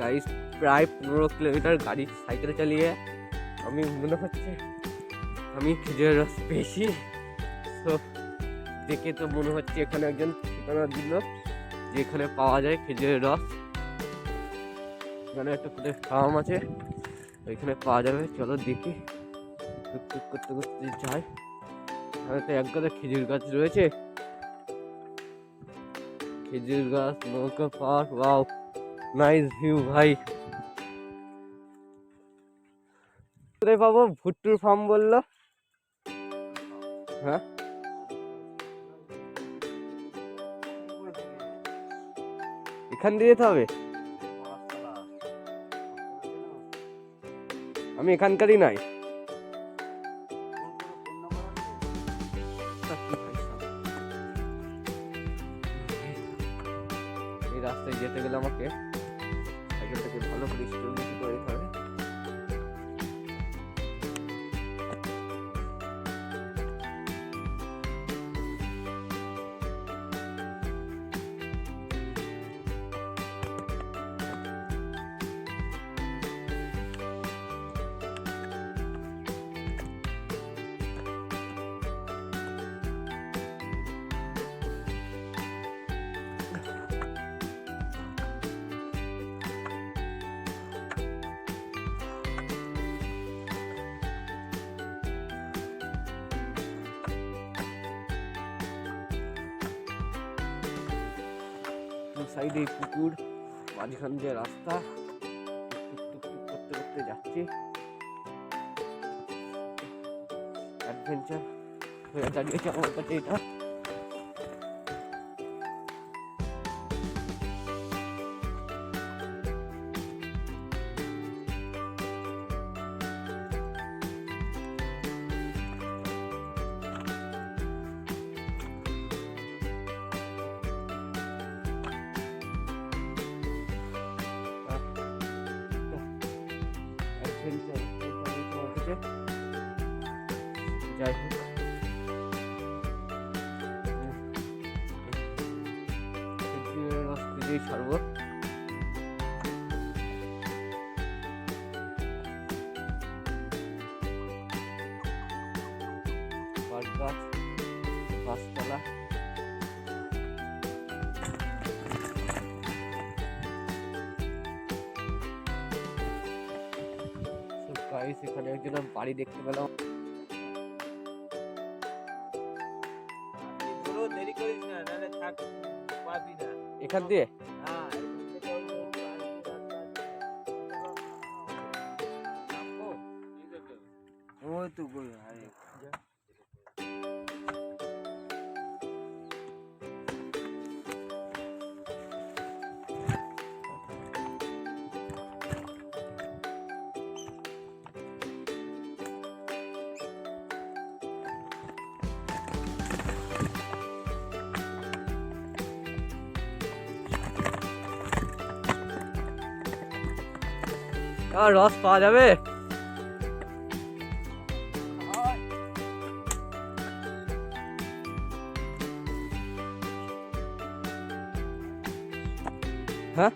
গাড়ি, প্রায় পনেরো কিলোমিটার গাড়ি, সাইকেল চালিয়ে আমি মনে হচ্ছে আমি খেজুরের রস পেয়েছি। তো দেখে তো মনে হচ্ছে এখানে একজন ঠিকানা দিল যে এখানে পাওয়া যায় খেজুরের রস। এখানে একটা কোথায় ফার্ম আছে, ওইখানে পাওয়া যাবে। চলো দেখি টুকটুক করতে করতে যাই। এখানে তো এক গাদা খেজুর গাছ রয়েছে। খেজুর গাছ, নৌকা পার্ক নাইস ভিউ ভাই। কোথায় পাবো ভুট্টুর ফার্ম বলল। হ্যাঁ? এখান দিয়ে যেতে হবে? আমি এখানকারই নাই। এই রাস্তায় যেতে গেলে আমাকে সাইকেলটাকে ভালো করে স্টেবিলিটি করে দিতে সাইডে পুকুর মাঝখান দিয়ে রাস্তা। করতে করতে যাচ্ছি। অ্যাডভেঞ্চার হয়ে দাঁড়িয়েছে আমার কাছে এটা। কাছে যাই হোক ছাড়বো গাইস সেখানে একজন বাড়ি দেখতে পেলাম। পুরো দেরি করিস না নাহলে থাক পাবি না। এখান দিয়ে? আর রস পাওয়া যাবে? হ্যাঁ?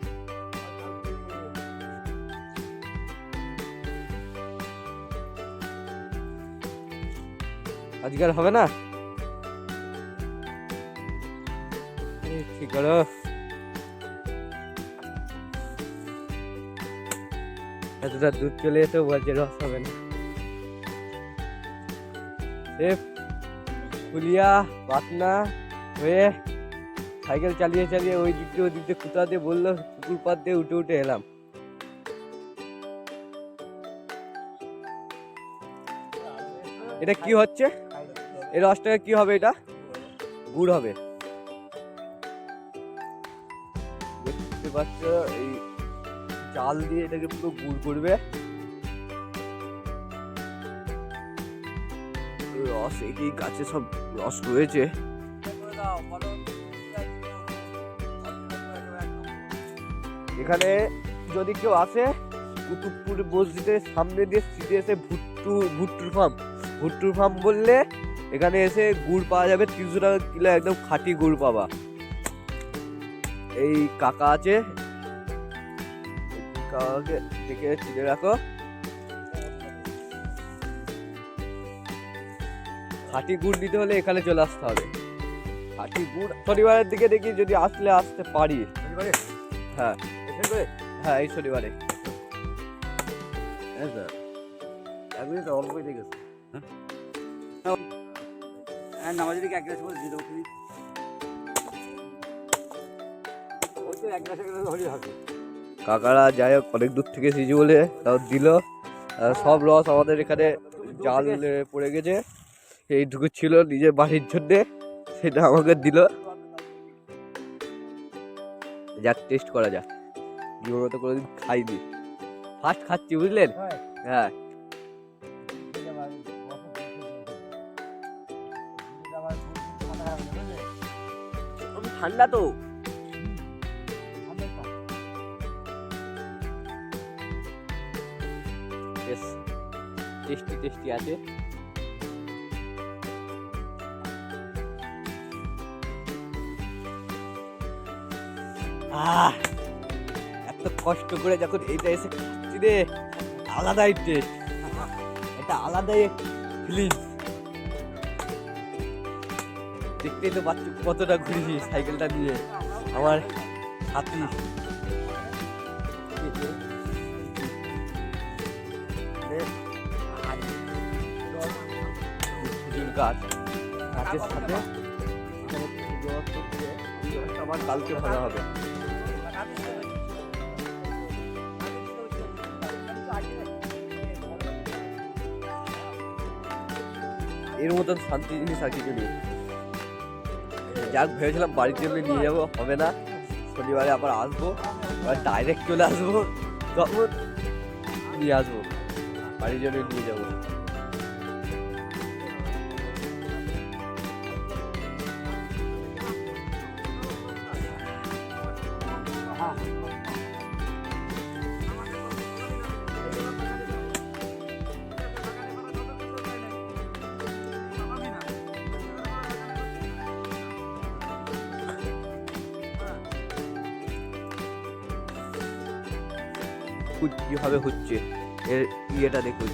আজকে আর হবে না? ঠিক করো? এতটা দুধ চলে এসেও বলছে, রস হবে না। সে ফুলিয়া পাতনা হয়ে সাইকেল চালিয়ে চালিয়ে ওই দিক দিয়ে, ওই দিক দিয়ে, কোথা দিয়ে বলল, পুকুর পাত দিয়ে উঠে উঠে এলাম। এটা কি হচ্ছে? এই রসটাকে কি হবে এটা? গুড় হবে। দেখতে পাচ্ছ, এই চাল দিয়ে এটাকে পুরো গুড় করবে। রস, এই গাছে সব রস রয়েছে। এখানে যদি কেউ আসে, কুতুবপুর মসজিদের সামনে দিয়ে সিটে এসে ভুট্টু, ভুট্টুর ফার্ম ভুট্টুর ফার্ম বললে এখানে এসে গুড় পাওয়া যাবে, তিনশো টাকা কিলো একদম খাঁটি গুড় পাবা। এই কাকা আছে কাকাকে দেখে চিনে রাখো। খাঁটি গুড় নিতে হলে এখানে চলে আসতে হবে। খাঁটি গুড় শনিবারের দিকে দেখি যদি আসলে আসতে পারি। হ্যাঁ। হ্যাঁ এই শনিবারে। হ্যাঁ স্যার। একদিন তো অল্পই দেখেছে হ্যাঁ নামাজের দিকে এক গ্লাস করে দিয়ে দেবো ওই তো এক গ্লাস এক গ্লাস হলেই হবে। কাকারা যাই হোক অনেক দূর থেকে এসেছি বলে তাও দিল। সব লস আমাদের এখানে জাল পড়ে গেছে। এইটুকু ছিল নিজের বাড়ির জন্যে সেটা আমাকে দিল। যাক টেস্ট করা যাক। জীবন মতো কোনোদিন খাইনি। ফার্স্ট খাচ্ছি বুঝলেন? হ্যাঁ। ঠান্ডা তো। টেস্টি টেস্টি আছে। এত কষ্ট করে যখন এইটা এসে খাচ্ছি রে, আলাদাই টেস্ট এটা আলাদাই ফিলিংস দেখতেই তো পাচ্ছ কতটা ঘুরেছি সাইকেলটা নিয়ে। আমার সাথী গাছ। গাছের সাথে আমার কালকে ভালো হবে। এর মতন শান্তি জিনিস আর কিছু নেই। যাক ভেবেছিলাম বাড়ির জন্য নিয়ে যাব হবে না। শনিবারে আবার আসব এবার ডাইরেক্ট চলে আসব। তখন নিয়ে আসব বাড়ির জন্য নিয়ে যাব। দেখুন কীভাবে হচ্ছে। এর ইয়েটা দেখুন।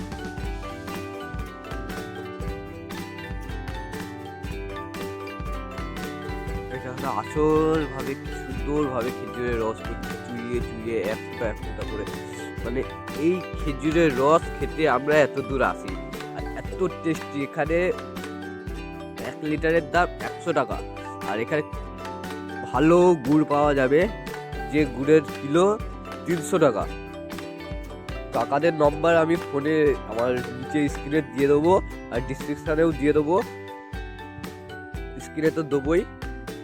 এটা হলো আসল ভাবে সুন্দর ভাবে খেজুরের রস চুইয়ে চুইয়ে এক ফোঁটা এক ফোঁটা করে। মানে এই খেজুরের রস খেতে আমরা এত দূর আসি। আর এত টেস্টি এখানে এক লিটারের দাম একশো টাকা। আর এখানে ভালো গুড় পাওয়া যাবে, যে গুড়ের কিলো তিনশো টাকা। কাকাদের নম্বর আমি ফোনে আমার নিচে স্ক্রিনে দিয়ে দেবো আর ডিসক্রিপশানেও দিয়ে দেবো। স্ক্রিনে তো দেবোই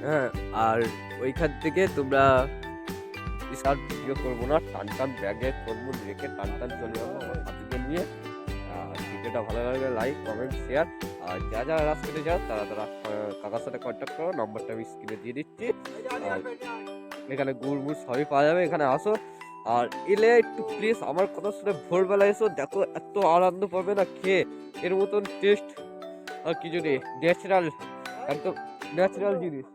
হ্যাঁ আর ওইখান থেকে তোমরা স্টার্ট ভিডিও করব না। টান টান ব্যাগে তরমুজ রেখে টান টান চলে যাব আমার সাথীকে নিয়ে। আর ভিডিওটা ভালো লাগলে লাইক কমেন্ট শেয়ার আর যা যারা রাস্তাতে চাও তারা তারা কাকার সাথে কন্ট্যাক্ট করো। নম্বরটা আমি স্ক্রিনে দিয়ে দিচ্ছি। আর এখানে গুড় মুড় সবই পাওয়া যাবে। এখানে আসো আর এলে একটু প্লিজ আমার কথা শুনে ভোরবেলা এসো, দেখো এত আনন্দ পাবে না খেয়ে। এর মতন টেস্ট আর কিছু নেই ন্যাচারাল একদম ন্যাচারাল জিনিস।